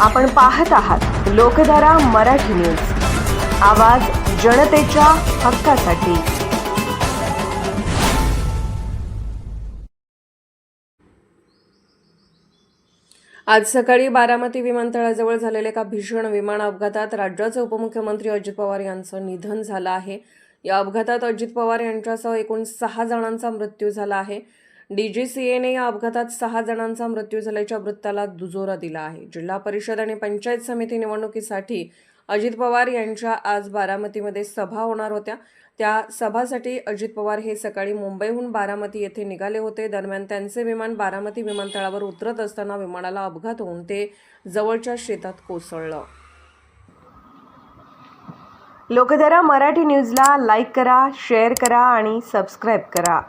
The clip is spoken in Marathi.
आपण पाहत आहात लोकधारा मराठी न्यूज. आवाज जनतेच्या हक्कासाठी. आज सकाळी बारामती विमानतळाजवळ झालेल्या एका भीषण विमान अपघातात राज्याचे उपमुख्यमंत्री अजित पवार यांचं निधन झालं आहे. या अपघातात अजित पवार यांच्यासह एकूण सहा जणांचा मृत्यू झाला आहे. डीजीसीएने या अपघातात सहा जणांचा मृत्यू झाल्याच्या वृत्ताला दुजोरा दिला आहे. जिल्हा परिषद आणि पंचायत समिती निवडणुकीसाठी अजित पवार यांच्या आज बारामतीमध्ये सभा होणार होत्या. त्या सभासाठी अजित पवार हे सकाळी मुंबईहून बारामती येथे निघाले होते. दरम्यान त्यांचे विमान बारामती विमानतळावर उतरत असताना विमानाला अपघात होऊन ते जवळच्या शेतात कोसळलं. लोकधारा मराठी न्यूजला लाईक करा शेअर करा आणि सबस्क्राईब करा.